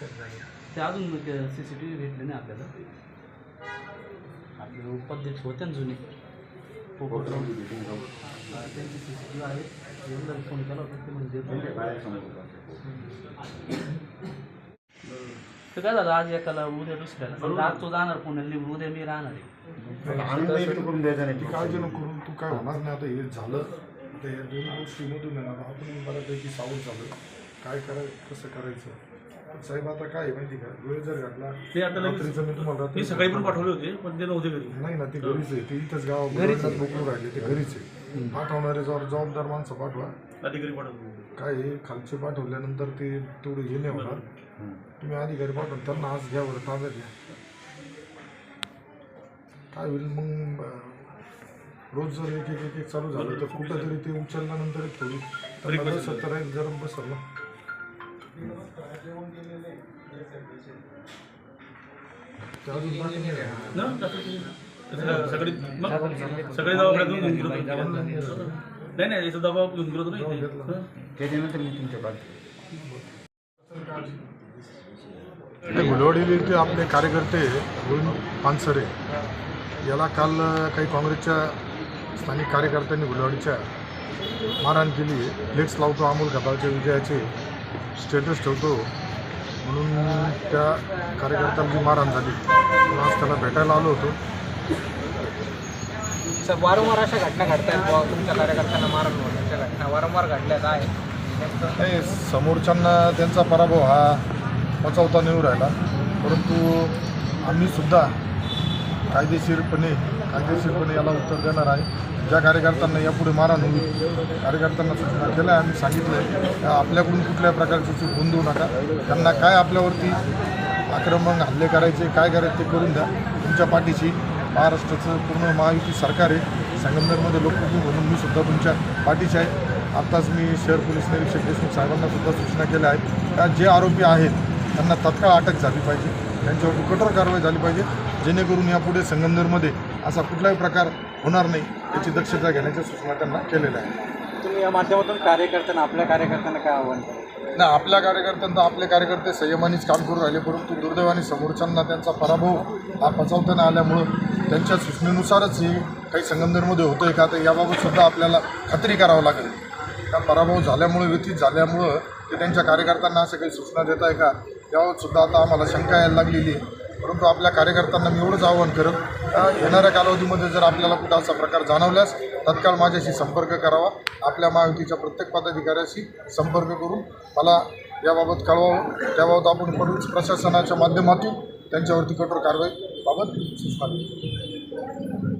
ते अजून C C T V भेटले नाही आपल्याला. आपले उपाध्यक्ष होते ना जुने. हा, त्यांची सी सी टी व्ही आहे. येऊन फोन केला होता ते म्हणजे. ते काय झालं आज एकाला उद्या दुसऱ्याला. समजा आज तो जाणार पुण्याला निघून उद्या मी राहणार आहे. करून द्यायचा नाही ती काळजी नको करून तू काय होणार नाही. आता हे झालं. आता या दोन गोष्टीमधून आहे ना. आता आपण बऱ्यापैकी सावध झालो काय कराय कसं करायचं? साहेब आता काय आहे माहिती का? वेळ जर घातला ते आता लगेच- रात्रीचं मी तुम्हाला मी सकाळी पण पाठवले होते पण ते नव्हते घरी. नाही ना ते घरीच आहे. ते इथंच गाव मोकळून राहिले ते घरीच आहे. पाठवणारे जर जबाबदार माणसं पाठवा. अधिकारी पाठवले काय आहे? खालचे पाठवल्यानंतर ते तेवढे हे नाही होणार. तुम्ही अधिकारी पाठवून त्यांना आज घ्या बरं ताब्यात घ्या. काय होईल मग अं, रोज जर एक एक एक एक चालू झालं तर कुठंतरी ते उचलल्यानंतर एक थोडी. त्यांना बसत तर राहील गरम बसल ना. ना डॉक्टर ते- मग सगळे दवाखान्यातून घेऊन गेलो नाही नाही याचा दबाव घेऊन गेलो होतो ना त्याच्यानंतर मी तुमच्या बाजू आपले कार्यकर्ते गोविंद पानसरे याला काल काही काँग्रेसच्या स्थानिक कार्यकर्त्यांनी गुलवडीच्या मारहाण केली. फ्लेक्स लावतो अमोल खताळच्या विजयाचे स्टेटस ठेवतो. म्हणून त्या कार्यकर्त्यांची मारहाण झाली. आज त्याला भेटायला आलो होतो. वारंवार अशा घटना घडतायत बुवा. तुमच्या कार्यकर्त्यांना मारण होण्याच्या घटना वारंवार घडल्या काय नाही समोरच्यांना त्यांचा पराभव हा पचवता नेऊ राहिला. परंतु आम्ही सुद्धा कायदेशीरपणे कायदेशीरपणे याला उत्तर देणार आहे. ज्या कार्यकर्त्यांना यापुढे मारहाण होईल कार्यकर्त्यांना सूचना केल्या आम्ही सांगितलं आहे आपल्याकडून कुठल्या प्रकारची चूक होऊन देऊ नका. त्यांना काय आपल्यावरती आक्रमण हल्ले करायचे काय करायचे ते करून द्या. तुमच्या पाठीशी महाराष्ट्राचं पूर्ण महायुती सरकार आहे. संगमनेरमध्ये लोकप्रतिनिधी म्हणून मी सुद्धा तुमच्या पाठीशी आहे. आत्ताच मी शहर पोलीस निरीक्षक देशमुख साहेबांना सुद्धा सूचना केल्या आहेत. त्या जे आरोपी आहेत त्यांना तत्काळ अटक झाली पाहिजे. त्यांच्यावरती कठोर कारवाई झाली पाहिजे. जेणेकरून यापुढे संगमनेरमध्ये असा कुठलाही प्रकार होणार नाही याची दक्षता घेण्याच्या सूचना त्यांना केलेल्या आहेत. तुम्ही या माध्यमातून कार्यकर्त्यांना आपल्या कार्यकर्त्यांना काय आव्हान कराल नाही आपल्या कार्यकर्त्यांना आपले कार्यकर्ते संयमानेच काम करून राहिले परंतु दुर्दैवाने समोरच्यांना त्यांचा पराभव हा पचवताना आल्यामुळं त्यांच्या सूचनेनुसारच हे काही संगमनेरमध्ये होतं आहे का तर याबाबत सुद्धा आपल्याला खात्री करावं लागेल. का पराभव झाल्यामुळे व्यतीत झाल्यामुळं ते त्यांच्या कार्यकर्त्यांना असं काही सूचना देत आहे का याबाबत सुद्धा आता आम्हाला शंका यायला लागलेली आहे. परंतु आपल्या कार्यकर्त्यांना मी एवढंच आवाहन करत येणाऱ्या कालावधीमध्ये जर आपल्याला कुठं असा प्रकार जाणवल्यास तत्काळ माझ्याशी संपर्क करावा. आपल्या महायुतीच्या प्रत्येक पदाधिकाऱ्याशी संपर्क करून मला याबाबत कळवावं. त्याबाबत आपण प्रशासनाच्या माध्यमातून त्यांच्यावरती कठोर कारवाई बाबत सूचना